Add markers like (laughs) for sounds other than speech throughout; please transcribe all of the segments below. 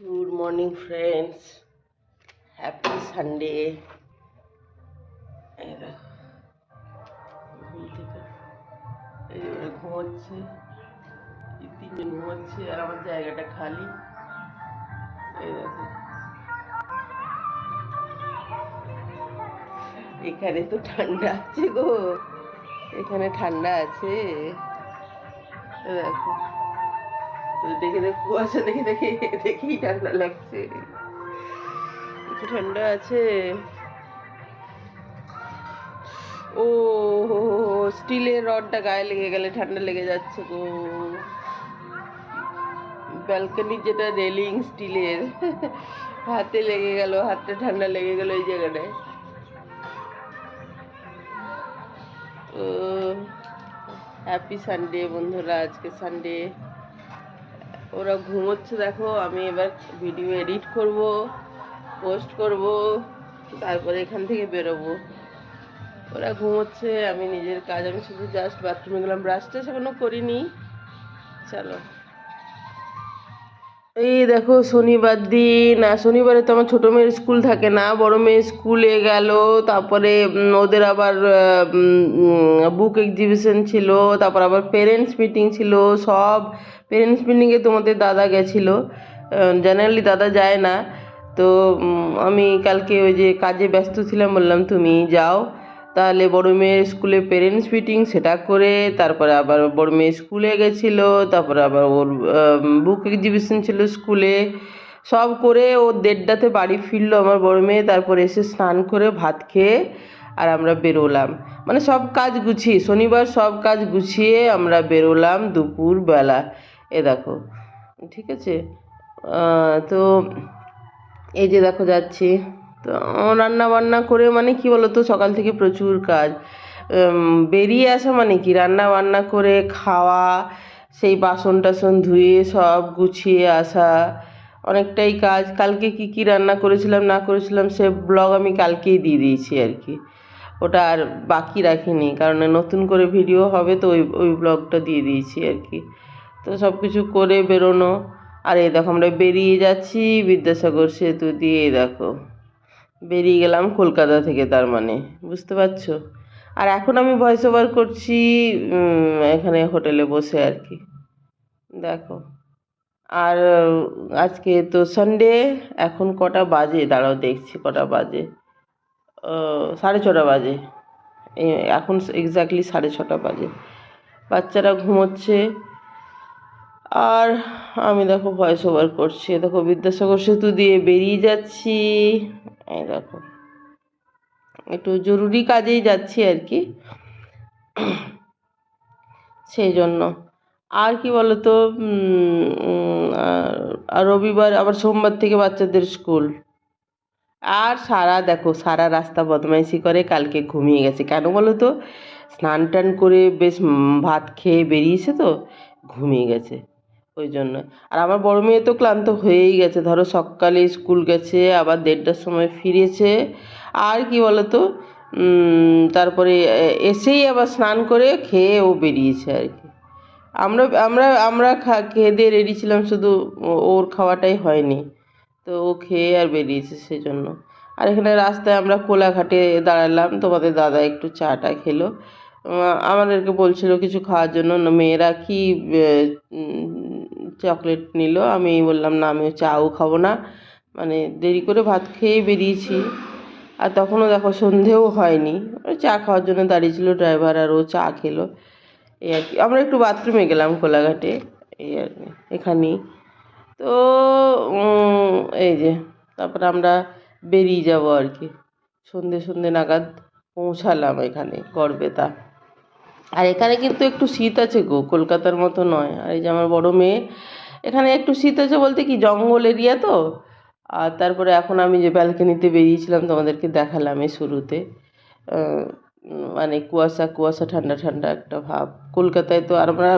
Good morning friends happy Sunday ঘুমোচ্ছে তিনজন ঘুমোচ্ছে আর আমার জায়গাটা খালি। এখানে তো ঠান্ডা আছে গো। এখানে ঠান্ডা আছে। দেখো। দেখে দেখে কুয়াশা, দেখে দেখে, দেখেই ঠান্ডা লাগছে। একটু ঠান্ডা আছে। ও, স্টিলের রডটা গায়ে লেগে গেলে ঠান্ডা লেগে যাচ্ছে গো। ব্যালকনির যেটা রেলিং স্টিলের, হাতে লেগে গেল, হাতটা ঠান্ডা লেগে গেল এই জায়গাটায়। হ্যাপি সানডে বন্ধুরা, আজকে সানডে ওরা ঘুমোচ্ছে, দেখো, আমি এবার ভিডিও এডিট করব পোস্ট করব, তারপরে এখান থেকে বেরোবো। ওরা ঘুমোচ্ছে, আমি নিজের কাজ, আমি শুধু জাস্ট বাথরুমে গেলাম। ব্রাশটা সেখানেও করিনি। চলো। এই দেখো শনিবার দিন, আর শনিবারে তো আমার ছোটো মেয়ের স্কুল থাকে না, বড় মেয়ে স্কুলে গেল, তারপরে ওদের আবার বুক এক্সিবিশন ছিল, তারপর আবার পেরেন্টস মিটিং ছিল, সব পেরেন্টস মিটিংয়ে তোমাদের দাদা গেছিল। জেনারেলি দাদা যায় না, তো আমি কালকে ওই যে কাজে ব্যস্ত ছিলাম, বললাম, তুমি যাও। তাহলে বড় মেয়ের স্কুলে পেরেন্টস মিটিং সেটা করে তারপরে আবার বড় মেয়ে স্কুলে গেছিল, তারপরে আবার ওর বুক এক্সিবিশন ছিল স্কুলে। সব করে ও দেড়টাতে বাড়ি ফিরলো আমার বড় মেয়ে, তারপরে এসে স্নান করে ভাত খেয়ে আর আমরা বেরোলাম। মানে সব কাজ গুছিয়ে, শনিবার সব কাজ গুছিয়ে আমরা বেরোলাম দুপুর বেলা। এ দেখো, ঠিক আছে? তো এই যে দেখো যাচ্ছি। তো রান্না বান্না করে মানে কি বলতো, সকাল থেকে প্রচুর কাজ। বেরিয়ে আসা মানে কি রান্না বান্না করে খাওয়া, সেই বাসন টাসন ধুয়ে সব গুছিয়ে আসা, অনেকটাই কাজ। কালকে কি কি রান্না করেছিলাম, না করেছিলাম সে ব্লগ আমি কালকেই দিয়ে দিয়েছি আর কি। ওটা আর বাকি রাখিনি, কারণ নতুন করে ভিডিও হবে তো ওই ওই ব্লগটা দিয়ে দিয়েছি আর কি। তো সব কিছু করে বেরোনো। আর এই দেখো আমরা বেরিয়ে যাচ্ছি বিদ্যাসাগর সেতু দিয়ে দেখো। বেরিয়ে গেলাম কলকাতা থেকে তার মানে বুঝতে পারছ? আর এখন আমি ভয়েস ওভার করছি এখানে হোটেলে বসে আর কি। দেখো, আর আজকে তো সানডে এখন কটা বাজে? দাঁড়াও, দেখছি কটা বাজে। সাড়ে ছটা বাজে। এখন এক্স্যাক্টলি সাড়ে ছটা বাজে। বাচ্চারা ঘুমোচ্ছে। আর আমি দেখো ভয়েস ওভার করছি। দেখো বিদ্যাসাগর সেতু দিয়ে বেরিয়ে যাচ্ছি। এই দেখো। একটু জরুরি কাজেই যাচ্ছি আর কি। সেই জন্য। আর কি বলতো আর রবিবার, আবার সোমবার থেকে বাচ্চাদের স্কুল। আর সারা, দেখো, সারা রাস্তা বদমাইশি করে কালকে ঘুমিয়ে গেছে। কেন বলো তো স্নান টান করে বেশ ভাত খেয়ে বেরিয়েছে তো, ঘুমিয়ে গেছে। ওই জন্য আর আমার বড় মেয়ে তো ক্লান্ত হয়েই গেছে। ধরো সকালে স্কুল গেছে, আবার দেড়টার সময় ফিরেছে। আর কি বলতো? তারপরে এসেই আবার স্নান করে খেয়ে ও বেরিয়েছে আর কি। আমরা আমরা আমরা খা, খেয়ে দিয়ে রেডি ছিলাম, শুধু ওর খাওয়াটাই হয়নি। তো ও খেয়ে আর বেরিয়েছে সেজন্য। আর এখানে রাস্তায় আমরা কোলাঘাটে দাঁড়ালাম। তোমাদের দাদা একটু চাটা খেলো। আমাদেরকে বলছিল কিছু খাওয়ার জন্য। মেয়েরা কি চকলেট নিল। আমি বললাম, না আমি চাও, খাব না। মানে দেরি করে ভাত খেয়ে বেরিয়েছি। আর তখনও দেখো সন্ধেও হয়নি। চা খাওয়ার জন্য দাঁড়িয়েছিল ড্রাইভার আর ও চা খেলো। এই আর কি। আমরা একটু বাথরুমে গেলাম কোলাঘাটে এই আর কি, এখানেই। তো এই যে, তারপরে আমরা বেরিয়ে যাব আর কি। সন্ধে সন্ধে নাগাদ পৌঁছালাম এখানে গড়বেতা। আর এখানে কিন্তু একটু শীত আছে গো, কলকাতার মতো নয়। আর এই যে আমার বড় মেয়ে, এখানে একটু শীত আছে বলতে কি, জঙ্গল এরিয়া তো। আর তারপরে এখন আমি যে ব্যালকনিতে বেরিয়েছিলাম, তোমাদেরকে দেখালাম এই শুরুতে। মানে কুয়াশা কুয়াশা, ঠান্ডা ঠান্ডা একটা ভাব। কলকাতায় তো আর আমরা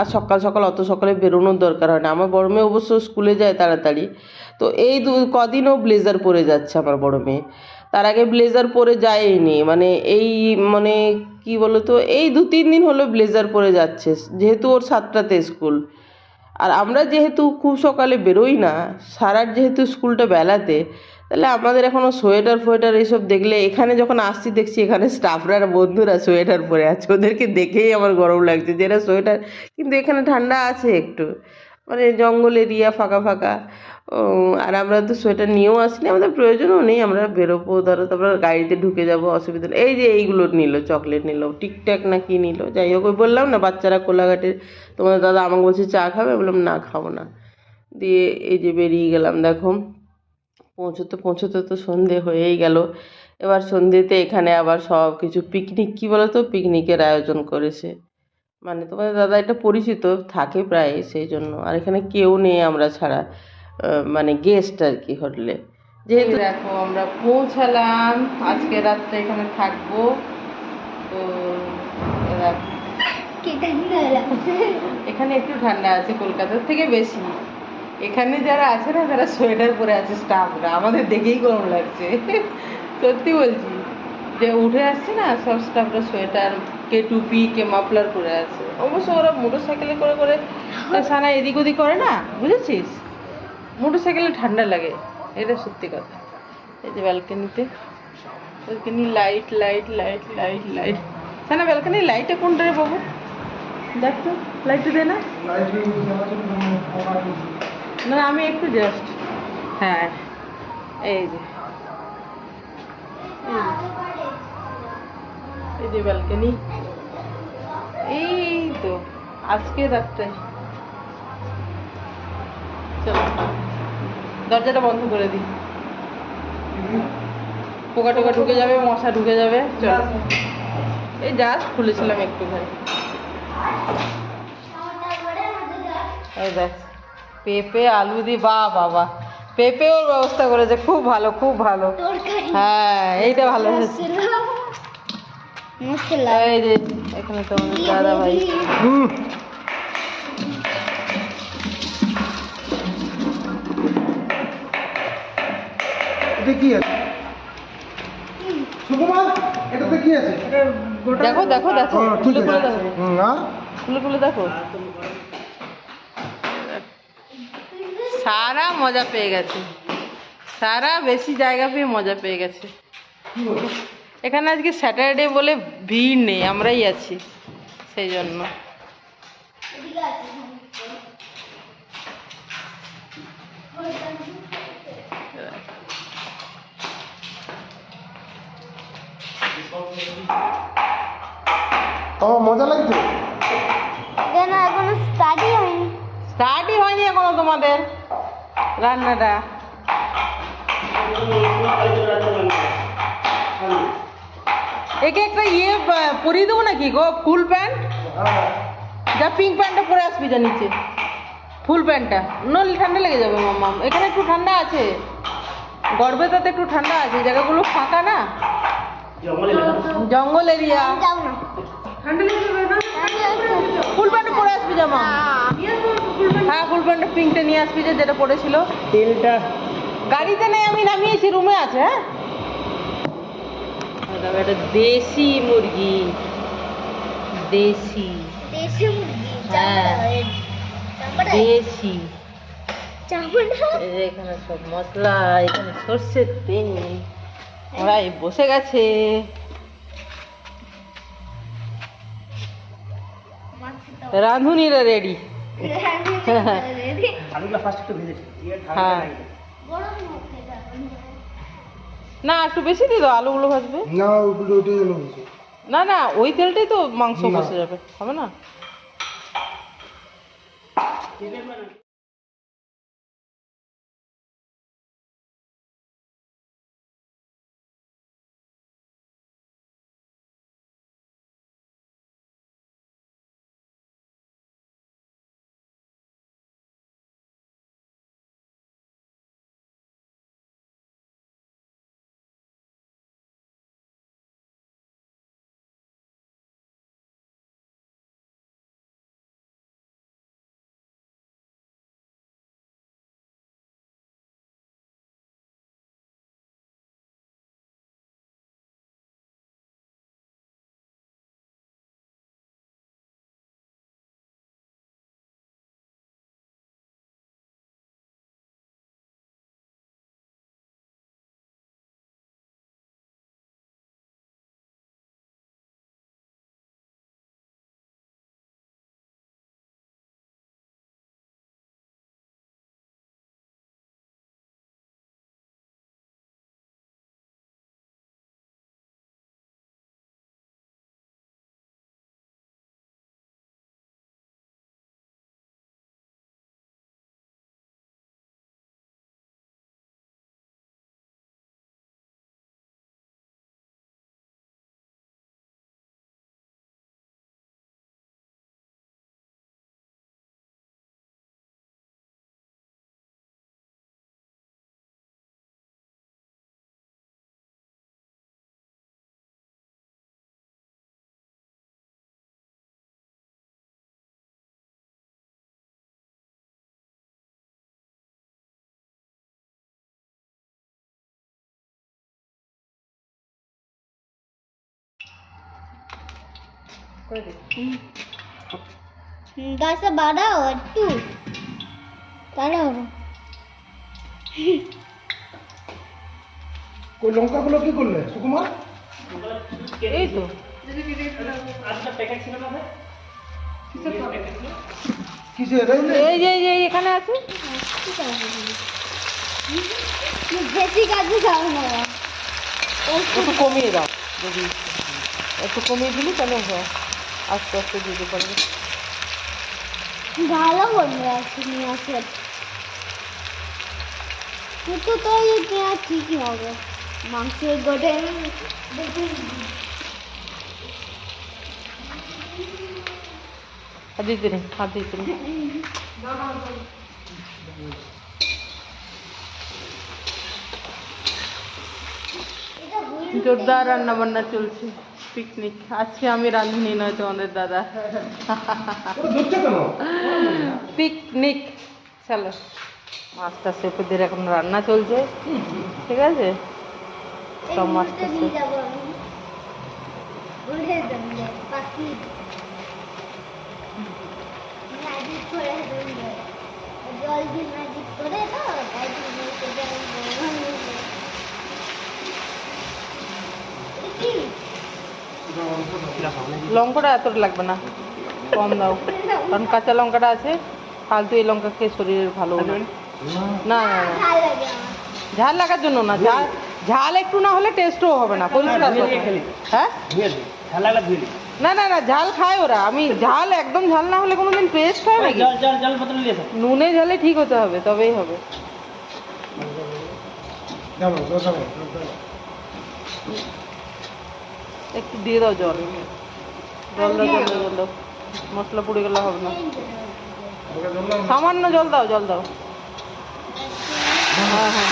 আর সকাল সকাল, অত সকালে বেরোনোর দরকার হয় না। আমার বড় মেয়ে অবশ্য স্কুলে যায় তাড়াতাড়ি। তো এই দু কদিনও ব্লেজার পরে যাচ্ছে আমার বড় মেয়ে। তার আগে ব্লেজার পরে যায়নি। মানে এই মানে কি বলো তো এই দু তিন দিন হলো ব্লেজার পরে যাচ্ছে, যেহেতু ওর সাতটাতে স্কুল। আর আমরা যেহেতু খুব সকালে বেরোই না, সারার যেহেতু স্কুলটা বেলাতে, তাহলে আমাদের এখনও সোয়েটার ফোয়েটার এইসব দেখলে, এখানে যখন আসছি দেখছি এখানে স্টাফরা বন্ধুরা সোয়েটার পরে আছে। ওদেরকে দেখেই আমার গরম লাগছে যে এরা সোয়েটার, কিন্তু এখানে ঠান্ডা আছে একটু। মানে জঙ্গল এরিয়া ফাঁকা ফাঁকা। আর আমরা তো সোয়েটার নিয়েও আসিনি, আমাদের প্রয়োজনও নেই, আমরা বেরোবো, ধরো তারপর গাড়িতে ঢুকে যাব, অসুবিধা নেই। এই যে এইগুলো নিল, চকলেট নিল টিকট্যাক না কি নিল, যাই হোক, ওই বললাম না, বাচ্চারা কোলাঘাটে, তোমাদের দাদা আমাকে বলছে চা খাবে, বললাম না, খাব না। দিয়ে এই যে বেরিয়ে গেলাম, দেখো, পৌঁছতে পৌঁছতে তো সন্ধে হয়েই গেল। এবার সন্ধেতে এখানে আবার সব কিছু পিকনিক কী বলো তো পিকনিকের আয়োজন করেছে। মানে তোমাদের দাদা এটা পরিচিত থাকে প্রায়, সেই জন্য। আর এখানে কেউ নেই আমরা ছাড়া। মানে গেস্ট আর কি হোটেলে যেহেতু দেখো আমরা পৌঁছালাম আজকে রাত্রে এখানে থাকব। তো এখানে একটু ঠান্ডা আছে কলকাতার থেকে বেশি। এখানে যারা আছে না তারা সোয়েটার পরে আছে স্টাফরা। আমাদের দেখেই গরম লাগছে। সত্যি বলছি যে উঠে আসছে না সব স্টাফরা সোয়েটার কে টুপি কে মাফলার পরে আছে। অবশ্য ওরা মোটর সাইকেলে করে করে সানা এদিক ওদিক করে না বুঝেছিস? মোটর সাইকেলে ঠান্ডা লাগে, এটা সত্যি কথা। এই যে ব্যালকানিতে balcony light light light light light সানা ব্যালকানি লাইটে কোনটা রে বাবু? দেখ তো লাইটটা দে না। না, আমি একটু জাস্ট হ্যাঁ এই যে। এই যে। এই যে ব্যালকনি এই তো, আজকে রাতটাই চলো। দরজাটা বন্ধ করে দিই। পোকা টোকা ঢুকে যাবে মশা ঢুকে যাবে চলো। এই জাস্ট খুলেছিলাম একটুখানি। এই দেখ পেঁপে আলু দি বা বাবা। পেঁপেও ব্যবস্থা করেছে খুব ভালো খুব ভালো। হ্যাঁ এইটা ভালো হয়েছে। এই যে এখানে তো আমাদের দাদা ভাই এটা কি আছে? সুকুমার এটাতে কি আছে? দেখো দেখো দেখো। ঠিক খুলে খুলে দেখো। হুম, খুলে খুলে দেখো। সারা মজা পেয়ে গেছে। সারা বেশি জায়গা পেয়ে মজা পেয়ে গেছে। এখানে আজকে স্যাটারডে বলে ভিড় নেই আমরাই আছি। সেই জন্য। ও মজা লাগছে? কেন এখনও স্টাডি হয়নি। স্টার্টই হয়নি এখনও তোমাদের? রান্নাটা। একে একটা ইয়ে পরিয়ে দেবো নাকি গো? Full pant? যা পিঙ্ক প্যান্টটা পরে আসবি যা নিচে। ফুল প্যান্টটা। নইলে ঠান্ডা লেগে যাবে মাম্মা। এখানে একটু ঠান্ডা আছে। গড়বেতাতে একটু ঠান্ডা আছে। জায়গাগুলো ফাঁকা না? জঙ্গল এরিয়া। ফুল পরে আসবি জামা। হ্যাঁ ফুল পিঙ্কটা নিয়ে আসবি যে যেটা পরেছিল। তেলটা। গাড়িতে নেই আমি নামিয়েছি রুমে আছে হ্যাঁ? এটা দেশি মুরগি। দেশি। দেশি মুরগি হ্যাঁ। দেশি। এখানে সব মশলা এখানে সর্ষের তেল। ওরাই বসে গেছে। রাঁধুনিরা রেডি হ্যাঁ। না একটু বেশি দিয়ে দাও আলুগুলো ভাজবে। না ওগুলো ওটাই আলু না না ওই তেলটাই তো মাংস। বসে যাবে হবে না? করে দিই। বাড়াও একটু। তাহলে হবে। লঙ্কাগুলো কি করলে সুকুমার এই তো? এই যে। এই এখানে আছে। বেশি কাজে যাও না। একটু কমিয়ে দাও যদি একটু কমিয়ে দিলি তাহলে হয়। আস্তে আস্তে দিতে পারবে ভালো করবে আছে নিয়ে আসে কিন্তু তো এই পেঁয়াজ ঠিকই হবে মাংসের গোটে হাত দিতে নেই হাত দিতে নেই জোরদার রান্না বান্না চলছে পিকনিক আজকে আমি রাঁধুনি নয় তোমাদের দাদা। (laughs) পিকনিক চলো মাছটা সেপুদের এখন রান্না চলছে। ঠিক আছে? সব মাছটা জল দিয়ে ম্যাজিক করে তো তাই জন্য সেটা আমি বলব না। এটা কি? লঙ্কাটা এতটা লাগবে না, কম দাও। কারণ কাঁচা লঙ্কাটা আছে, ফালতু এই লঙ্কা খেয়ে শরীরের ভালো না। না ঝাল লাগার জন্য না, ঝাল ঝাল একটু না হলে টেস্টও হবে না, পরিষ্কার হ্যাঁ? না না না, ঝাল খায় ওরা। আমি ঝাল, একদম ঝাল না হলে কোনোদিন টেস্ট হয় নাকি? নুনে ঝালে ঠিক হতে হবে, তবেই হবে। একটু দিয়ে দাও জল। জল দাও জল দাও জল দাও। মশলা পুড়ে গেলে হবে না। সামান্য জল দাও জল দাও। হ্যাঁ হ্যাঁ।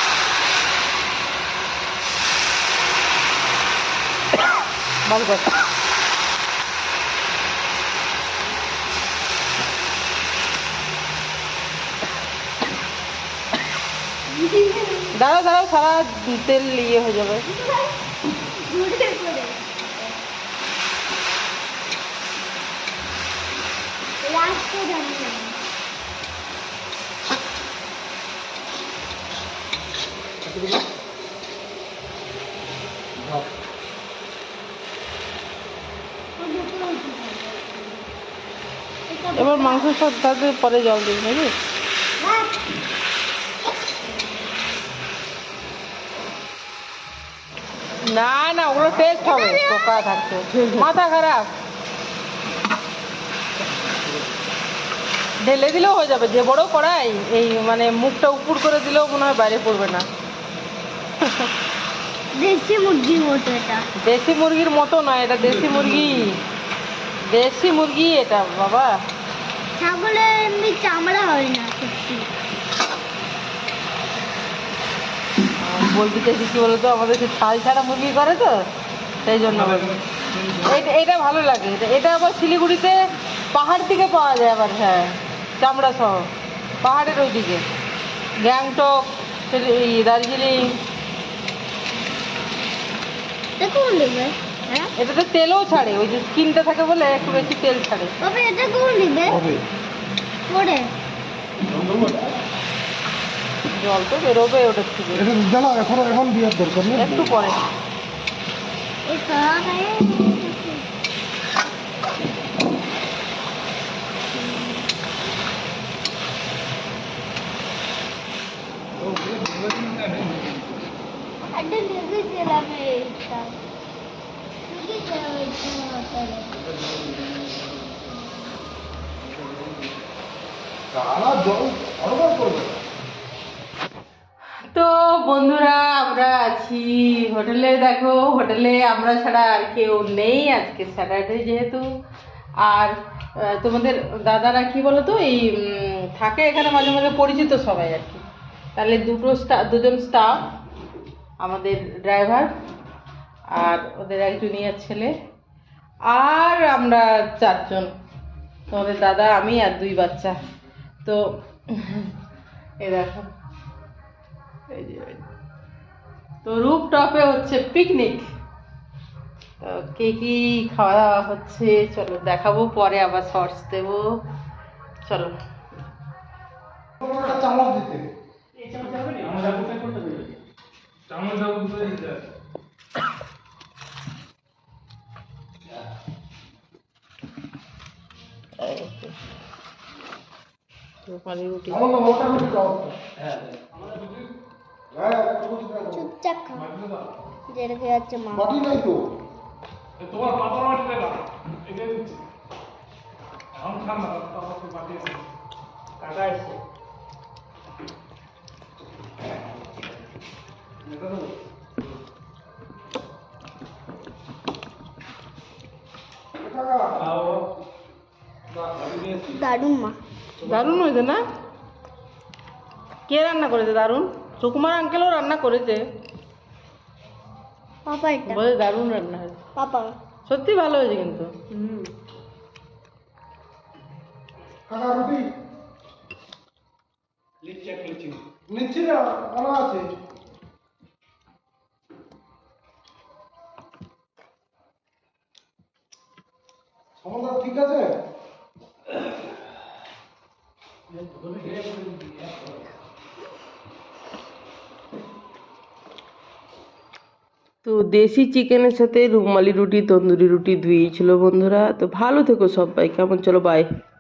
দাঁড়াও দাঁড়াও, সারা তেল ইয়ে হয়ে যাবে। লাস্টে জানি এবার মাংস সব তাতে পরে জল দিবি নাকি? না না ওগুলো টেস্ট হবে। পোকা থাকছে মাথা খারাপ। ঢেলে দিলেও হয়ে যাবে যে বড় কড়াই এই মানে মুখটা উপর করে দিলেও মনে হয় বাইরে পড়বে না। দেশি মুরগির মতো এটা। দেশি মুরগির মতো নয় এটা দেশি মুরগি। দেশি মুরগি এটা বাবা। ছাগলের এমনি চামড়া হয় না সত্যি। বলতে চাইছি কি বলতো আমাদের যে ছাল ছাড়া মুরগি করে তো সেই জন্য এটা ভালো লাগে। এটা এটা আবার শিলিগুড়িতে পাহাড় থেকে পাওয়া যায় আবার হ্যাঁ। চামড়া সহ পাহাড়ের ওইদিকে। গ্যাংটক দার্জিলিং। এটা হ্যাঁ? এটাতে তেলও ছাড়ে ওই যে স্কিনটা থাকে বলে একটু বেশি তেল ছাড়ে। তবে এটা কোন নেবে হবে জল তো বেরোবে ওটার থেকে। এটা জ্বালা এখন এখন বিয়ার দরকার নেই। একটু পরে। এটা তো বন্ধুরা, আমরা আছি হোটেলে। দেখো, হোটেলে আমরা ছাড়া আর কেউ নেই আজকে স্যাটারডে যেহেতু। আর তোমাদের দাদারা কি বলো তো, এই থাকে এখানে মাঝে মাঝে পরিচিত সবাই আর কি। তাহলে দুটো স্টাফ দুজন স্টাফ আমাদের ড্রাইভার আর ওদের এক জুনিয়র ছেলে আর আমরা চারজন। তোমাদের দাদা, আমি আর দুই বাচ্চা। তো এই দেখো তো রূপ টপে হচ্ছে পিকনিক তো কে কি খাওয়া দাওয়া হচ্ছে? চলো দেখাবো, পরে আবার শর্টস দেবো। চলো। চামচ দিতে। রুটি আমার না মোটা রুটি হ্যাঁ হ্যাঁ চুপচাপ খা যেটা খেয়ে যাচ্ছে মা বাটি নাই তো তোমার পাপড় মাটি দেবা এটা এখন খান না বাটি আছে কাটা আছে দারুণ মা। দারুণ হয়েছে না? কে রান্না করেছে দারুণ? সুকুমার আঙ্কেলও রান্না করেছে। পাপা এটা। বলে দারুণ রান্না হয়েছে। পাপা। সত্যি ভালো হয়েছে কিন্তু। কাকা রুটি। লিচি এক লিচি। নিচ্ছি না আনা আছে। ঠিক আছে? তো দেশি চিকেনের সাথে রুমালি রুটি, তন্দুরি রুটি দিয়েছিল ছিল বন্ধুরা। তো ভালো থেকো সবাই, কেমন? চলো বাই